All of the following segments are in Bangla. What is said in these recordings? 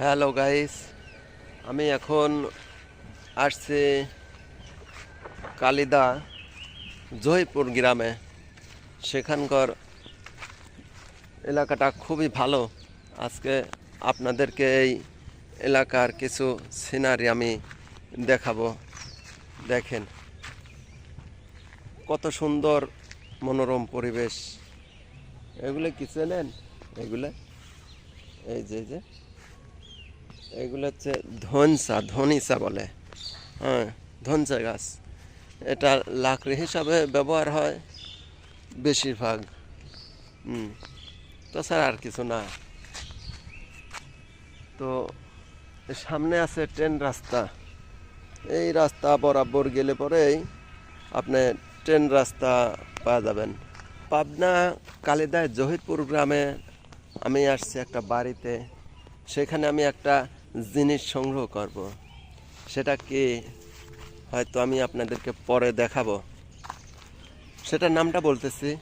হ্যালো গাইস আমি এখন আসছি কালিদা জয়পুর গ্রামে। সেখানকার এলাকাটা খুবই ভালো। আজকে আপনাদেরকে এই এলাকার কিছু সিনারি আমি দেখাবো। দেখেন, কত সুন্দর মনোরম পরিবেশ। এগুলো কি চেনেন? এগুলো? এই যে যে। এগুলো হচ্ছে ধনসা, ধনিসা বলে। হ্যাঁ ধনসা গাছ। এটা লাকড়ি হিসাবে ব্যবহার হয় বেশিরভাগ। তাছাড়া আর কিছু না। তো সামনে আছে ট্রেন রাস্তা। এই রাস্তা বরাবর গেলে পরেই আপনি ট্রেন রাস্তা পাওয়া যাবেন। পাবনা কালিদায় জহিরপুর গ্রামে আমি আসছি একটা বাড়িতে। সেখানে আমি একটা জিনিস সংগ্রহ করব। সেটা কি হয়তো আমি আপনাদেরকে পরে দেখাবো। সেটার নামটা বলতেছি।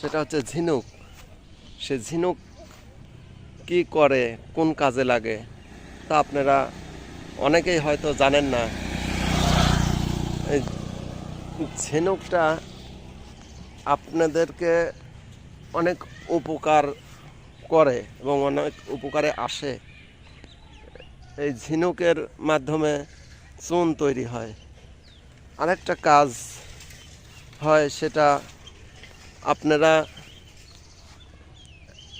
সেটা হচ্ছে ঝিনুক। সে ঝিনুক কি করে, কোন কাজে লাগে, তা আপনারা অনেকেই হয়তো জানেন না। ঝিনুকটা আপনাদেরকে অনেক উপকার করে এবং অনেক উপকারে আসে। এই ঝিনুকের মাধ্যমে চুন তৈরি হয়। আরেকটা কাজ হয় সেটা আপনারা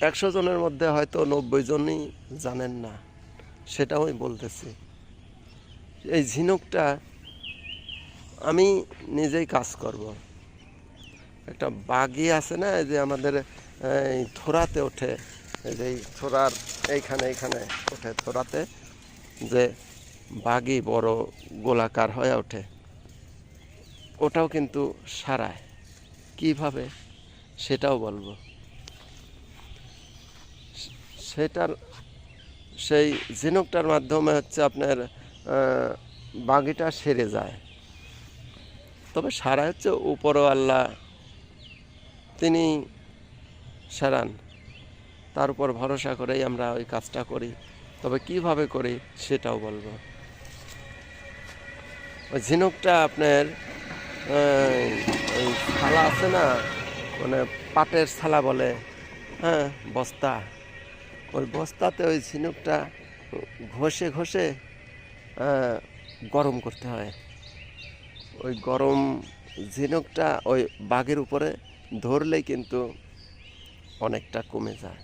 একশো জনের মধ্যে হয়তো নব্বই জনই জানেন না, সেটাও আমি বলতেছি। এই ঝিনুকটা আমি নিজেই কাজ করব। একটা বাগি আছে না যে আমাদের, এই থোড়াতে ওঠে, এই যে থোড়ার এইখানে এইখানে ওঠে থোড়াতে। যে বাগি বড় গোলাকার হয়ে ওঠে, ওটাও কিন্তু সারায়। কীভাবে? সেটাও বলব। সেটার, সেই ঝিনুকটার মাধ্যমে হচ্ছে আপনার বাগিটা সেরে যায়। তবে সারা হচ্ছে উপরওয়াল্লা তিনি সারান। তার উপর ভরসা করেই আমরা ওই কাজটা করি। তবে কীভাবে করি সেটাও বলব। ওই ঝিনুকটা আপনার ওই থালা আছে না মানে পাটের থালা বলে হ্যাঁ বস্তা। ওই বস্তাতে ওই ঝিনুকটা ঘষে ঘষে গরম করতে হয়। ওই গরম ঝিনুকটা ওই বাঘের উপরে ধরলেই কিন্তু অনেকটা কমে যায়।